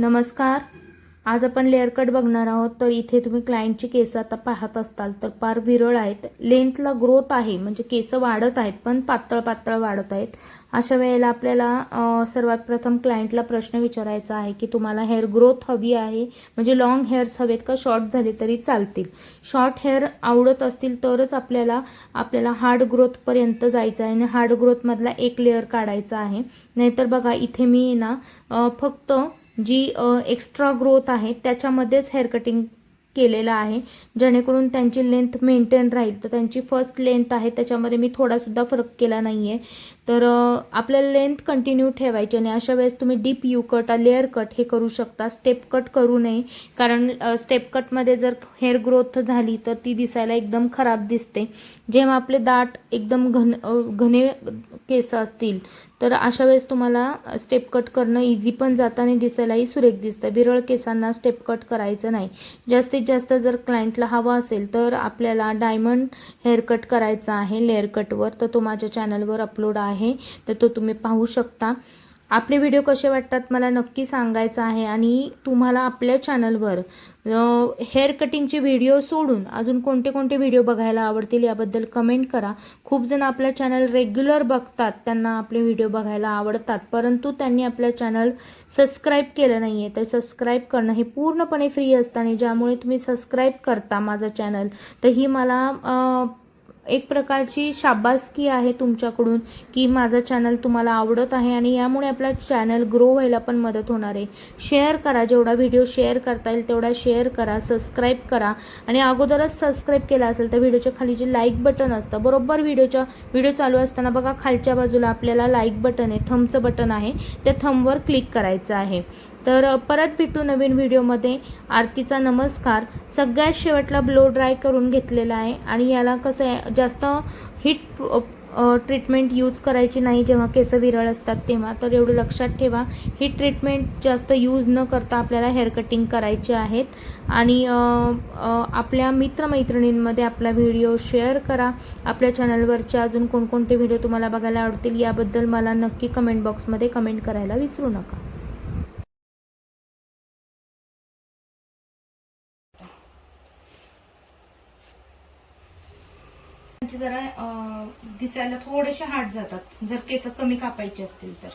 नमस्कार. आज आपण लेअर कट बघणार आहोत. तर इथे तुम्ही क्लायंटची केस आता पाहत असताल तर फार विरळ आहेत. लेंथला ग्रोथ आहे. म्हणजे केस वाढत आहेत पण पातळ पातळ वाढत आहेत. अशा वेळेला आपल्याला सर्वात प्रथम क्लायंटला प्रश्न विचारायचा आहे की तुम्हाला हेअर ग्रोथ हवी आहे? म्हणजे लॉंग हेअर्स हवेत का? शॉर्ट झाले तरी चालतील. शॉर्ट हेअर आवडत असतील तरच आपल्याला आपल्याला हार्ड ग्रोथपर्यंत जायचं आहे. आणि हार्ड ग्रोथमधला एक लेअर काढायचा आहे. नाहीतर बघा इथे मी ना फक्त जी एक्स्ट्रा ग्रोथ आहे त्याच्यामध्येच हेअर कटिंग केलेलं आहे. जेणेकरून त्यांची लेंथ मेंटेन राहील. तर त्यांची फर्स्ट लेंथ आहे. त्याच्यामध्ये मी थोडासुद्धा फरक केला नाही आहे तर आपल्याला लेंथ कंटिन्यू ठेवायची आणि अशा वेळेस तुम्ही deep U cut layer cut हे करू शकता. स्टेप कट करू नये. कारण स्टेप कटमध्ये जर हेअर ग्रोथ झाली तर ती दिसायला एकदम खराब दिसते. जेव्हा आपले दाट एकदम घन घने केस असतील तर अशा वेळेस तुम्हाला स्टेप कट करणं इझी पण जातं आणि दिसायलाही सुरेख दिसतं. विरळ केसांना स्टेप कट करायचं नाही. जास्तीत जास्तीत जास्त जर क्लायंटला हवा असेल तर आपल्याला डायमंड हेअर कट करायचा आहे लेअर कटवर तर तो माझ्या चॅनलवर अपलोड आहे. तर तो तुम्ही पाहू शकता. आपले व्हिडिओ कसे वाटतात मला नक्की सांगायचं आहे आणि तुम्हाला आपल्या चॅनलवर हेअर कटिंगचे व्हिडिओ सोडून अजून कोणते कोणते व्हिडिओ बघायला आवडतील याबद्दल कमेंट करा. खूप जण आपलं चॅनल रेग्युलर बघतात त्यांना आपले व्हिडिओ बघायला आवडतात परंतु त्यांनी आपलं चॅनल सबस्क्राईब केलं नाही आहे तर सबस्क्राईब करणं हे पूर्णपणे फ्री असतं आणि ज्यामुळे तुम्ही सबस्क्राईब करता माझं चॅनल तर ही मला एक प्रकारची शाबासकी आहे तुमच्याकडून की माझं चॅनल तुम्हाला आवडत आहे आणि यामुळे आपला चॅनल ग्रो व्हायला पण मदत होणार आहे. शेअर करा जेवढा व्हिडिओ शेअर करता येईल तेवढा शेअर करा सबस्क्राईब करा आणि अगोदरच सबस्क्राईब केला असेल तर व्हिडिओच्या खाली जे लाईक बटन असतं बरोबर व्हिडिओच्या व्हिडिओ चालू असताना बघा खालच्या बाजूला आपल्याला लाईक बटन आहे थंबचं बटन आहे त्या थंबवर क्लिक करायचं आहे. तर परत भेटू नवीन व्हिडिओमध्ये. आरतीचा नमस्कार. सगळ्यात शेवटला ब्लो ड्राय करून घेतलेला आहे आणि याला कसं आहे जास्त हिट ट्रीटमेंट यूज करायची नाही जेव्हा केस विरळ असतात तेव्हा. तर एवढं लक्षात ठेवा ही ट्रीटमेंट जास्त यूज न करता आपल्याला हेअर कटिंग करायचे आहेत. आणि आपल्या मित्रमैत्रिणींमध्ये आपला व्हिडिओ शेअर करा. आपल्या चॅनलवरचे अजून कोणकोणते व्हिडिओ तुम्हाला बघायला आवडतील याबद्दल मला नक्की कमेंट बॉक्समध्ये कमेंट करायला विसरू नका. त्यांचे जरा दिसायला थोडेसे हार्ड जातात. जर केस कमी कापायचे असतील तर.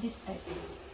दिसत आहेत